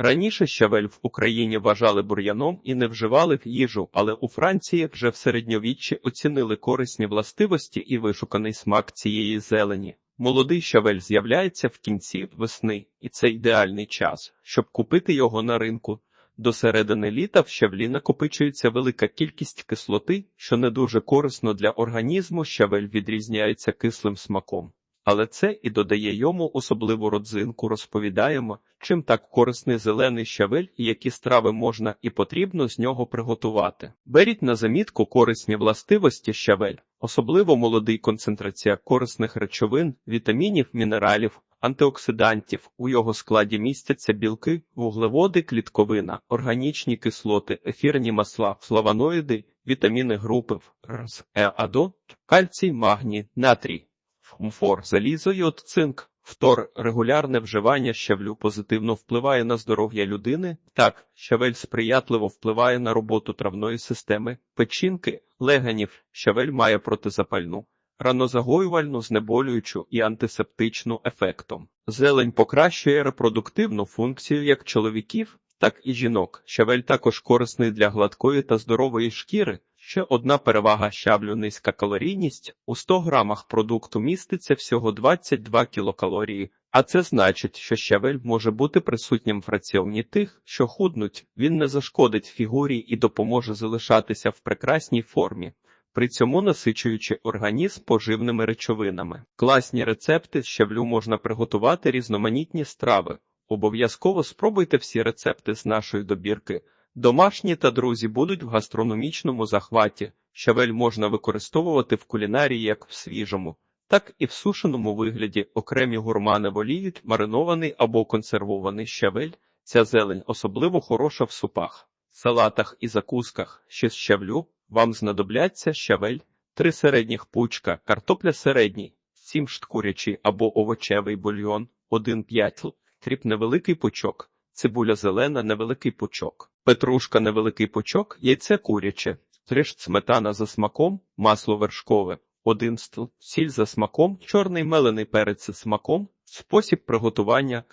Раніше щавель в Україні вважали бур'яном і не вживали в їжу, але у Франції вже в середньовіччі оцінили корисні властивості і вишуканий смак цієї зелені. Молодий щавель з'являється в кінці весни, і це ідеальний час, щоб купити його на ринку. До середини літа в щавлі накопичується велика кількість кислоти, що не дуже корисно для організму. Щавель відрізняється кислим смаком. Але це і додає йому особливу родзинку. Розповідаємо, чим так корисний зелений щавель і які страви можна і потрібно з нього приготувати. Беріть на замітку корисні властивості щавель, особливо молодий концентрація корисних речовин, вітамінів, мінералів, антиоксидантів. У його складі містяться білки, вуглеводи, клітковина, органічні кислоти, ефірні масла, флавоноїди, вітаміни групи РС, Е, Адо, кальцій, магній, натрій. Фумфор, залізо, йод, цинк. Втор, регулярне вживання щавлю позитивно впливає на здоров'я людини. Так, щавель сприятливо впливає на роботу травної системи, печінки, легенів. Щавель має протизапальну, ранозагоювальну, знеболюючу і антисептичну ефектом. Зелень покращує репродуктивну функцію як чоловіків, так і жінок. Щавель також корисний для гладкої та здорової шкіри. Ще одна перевага щавлю низька калорійність. У 100 грамах продукту міститься всього 22 кілокалорії, а це значить, що щавель може бути присутнім в раціоні тих, що худнуть, він не зашкодить фігурі і допоможе залишатися в прекрасній формі. При цьому насичуючи організм поживними речовинами. Класні рецепти щавлю можна приготувати різноманітні страви. Обов'язково спробуйте всі рецепти з нашої добірки. Домашні та друзі будуть в гастрономічному захваті. Щавель можна використовувати в кулінарії як в свіжому, так і в сушеному вигляді. Окремі гурмани воліють маринований або консервований щавель. Ця зелень особливо хороша в супах, салатах і закусках. Ще з щавлю вам знадобляться щавель, три середніх пучка, картопля середній, сім шткурячий або овочевий бульйон, один п'ять, кріп невеликий пучок, цибуля зелена, невеликий пучок, петрушка невеликий пучок, яйце куряче, триш сметана за смаком, масло вершкове, один стл, сіль за смаком, чорний мелений перець за смаком, спосіб приготування.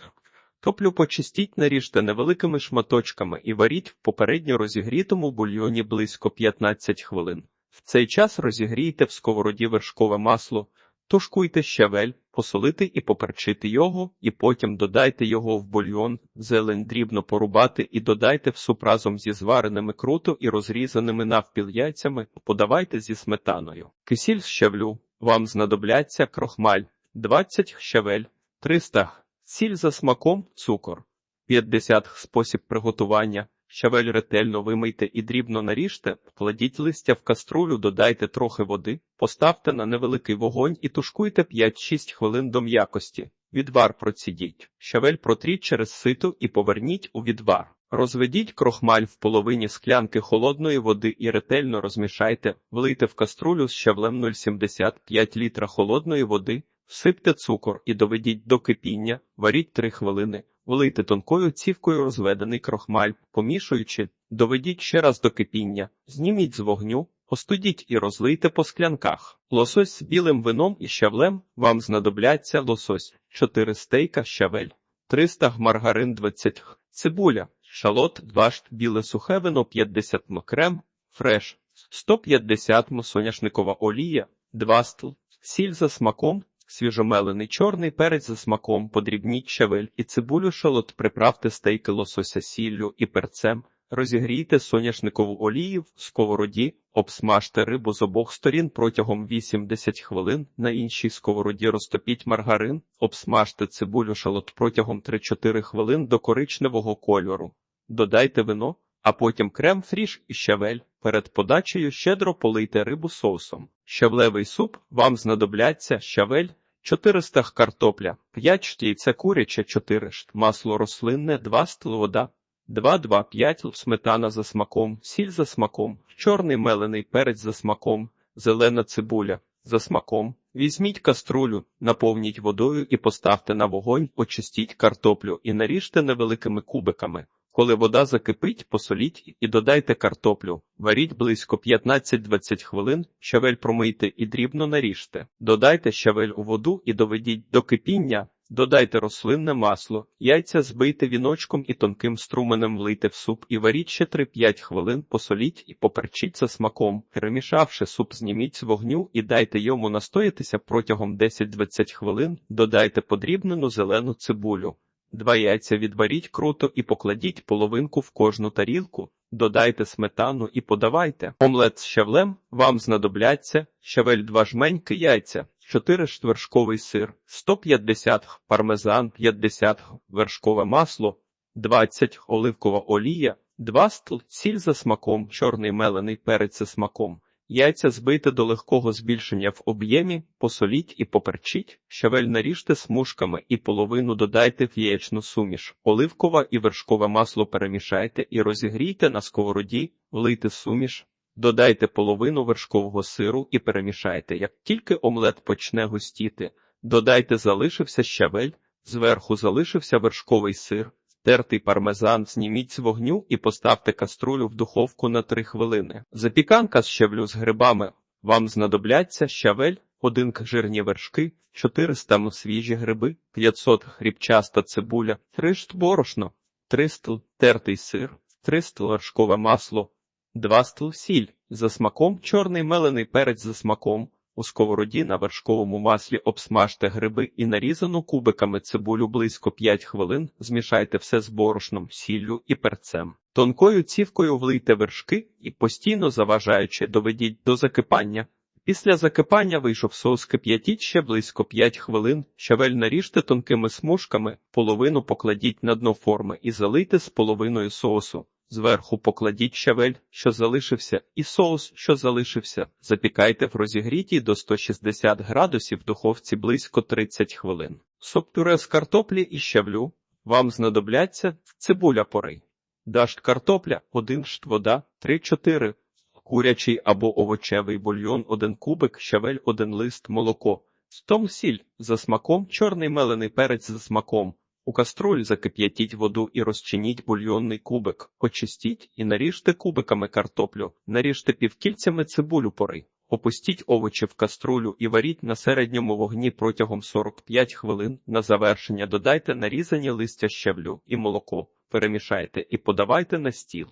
Топлю почистіть, наріжте невеликими шматочками і варіть в попередньо розігрітому бульйоні близько 15 хвилин. В цей час розігрійте в сковороді вершкове масло, тушкуйте щавель, посолити і поперчити його, і потім додайте його в бульйон, зелень дрібно порубати і додайте в суп разом зі звареними круто і розрізаними навпіл яйцями, подавайте зі сметаною. Кисіль з щавлю, вам знадобляться крохмаль, 20 щавель, 300 Сіль за смаком, цукор. 50 спосіб приготування. Щавель ретельно вимийте і дрібно наріжте, вкладіть листя в каструлю, додайте трохи води, поставте на невеликий вогонь і тушкуйте 5-6 хвилин до м'якості. Відвар процідіть. Щавель протріть через сито і поверніть у відвар. Розведіть крохмаль в половині склянки холодної води і ретельно розмішайте, влийте в каструлю з щавлем 0,75 літра холодної води, Всипте цукор і доведіть до кипіння, варіть 3 хвилини, влийте тонкою цівкою розведений крохмаль, помішуючи, доведіть ще раз до кипіння, зніміть з вогню, остудіть і розлийте по склянках. Лосось з білим вином і щавлем вам знадобляться лосось, 4 стейка щавель, 300 г маргарин 20 г, цибуля, шалот, 2 шт, біле сухе вино 50 м крем, фреш, 150 м соняшникова олія, 2 стл, сіль за смаком, Свіжомелений чорний перець за смаком, подрібніть щавель і цибулю шалот, приправте стейки лосося сіллю і перцем, розігрійте соняшникову олію в сковороді, обсмажте рибу з обох сторін протягом 8-10 хвилин, на іншій сковороді розтопіть маргарин, обсмажте цибулю шалот протягом 3-4 хвилин до коричневого кольору. Додайте вино, а потім крем фріш і щавель. Перед подачею щедро полийте рибу соусом. Щавлевий суп вам знадобляться щавель, 400 г картопля, 5 шт яйця куряче, 4 шт, масло рослинне, 2 стл вода, 2-2-5 сметана за смаком, сіль за смаком, чорний мелений перець за смаком, зелена цибуля за смаком. Візьміть каструлю, наповніть водою і поставте на вогонь, очистіть картоплю і наріжте невеликими кубиками. Коли вода закипить, посоліть і додайте картоплю. Варіть близько 15-20 хвилин, щавель промийте і дрібно наріжте. Додайте щавель у воду і доведіть до кипіння, Додайте рослинне масло, яйця збийте віночком і тонким струменем влийте в суп і варіть ще 3-5 хвилин, посоліть і поперчіть за смаком. Перемішавши суп, зніміть з вогню і дайте йому настоятися протягом 10-20 хвилин, додайте подрібнену зелену цибулю. Два яйця відваріть круто і покладіть половинку в кожну тарілку, додайте сметану і подавайте. Омлет з щавлем вам знадобляться щавель 2 жменьки яйця, 4 штвершковий сир, 150 г, пармезан 50 г, вершкове масло, 20 оливкова олія, 2 стл, сіль за смаком, чорний мелений перець за смаком. Яйця збийте до легкого збільшення в об'ємі, посоліть і поперчіть, щавель наріжте смужками і половину додайте в яєчну суміш. Оливкове і вершкове масло перемішайте і розігрійте на сковороді, влийте суміш, додайте половину вершкового сиру і перемішайте. Як тільки омлет почне густіти, додайте залишився щавель, зверху залишився вершковий сир. Тертий пармезан зніміть з вогню і поставте каструлю в духовку на 3 хвилини. Запіканка з щавлю з грибами. Вам знадобляться щавель, 1 жирні вершки, 400 свіжі гриби, 500 хрібчаста цибуля, 3 шт борошно, 3 стл тертий сир, 3 стл вершкове масло, 2 стл сіль, за смаком чорний мелений перець за смаком. У сковороді на вершковому маслі обсмажте гриби і нарізану кубиками цибулю близько 5 хвилин, змішайте все з борошном, сіллю і перцем. Тонкою цівкою влийте вершки і постійно заважаючи доведіть до закипання. Після закипання вийшов соус кип'ятіть ще близько 5 хвилин, щавель наріжте тонкими смужками, половину покладіть на дно форми і залийте з половиною соусу. Зверху покладіть щавель, що залишився, і соус, що залишився. Запікайте в розігрітій до 160 градусів духовці близько 30 хвилин. Соп-пюре з картоплі і щавлю. Вам знадобляться цибуля порей. Дашт картопля, 1 шт вода, 3-4. Курячий або овочевий бульйон 1 кубик, щавель 1 лист, молоко. Стом сіль, за смаком, чорний мелений перець за смаком. У каструль закип'ятіть воду і розчиніть бульйонний кубик, очистіть і наріжте кубиками картоплю, наріжте півкільцями цибулю пори. Опустіть овочі в каструлю і варіть на середньому вогні протягом 45 хвилин. На завершення додайте нарізані листя щавлю і молоко, перемішайте і подавайте на стіл.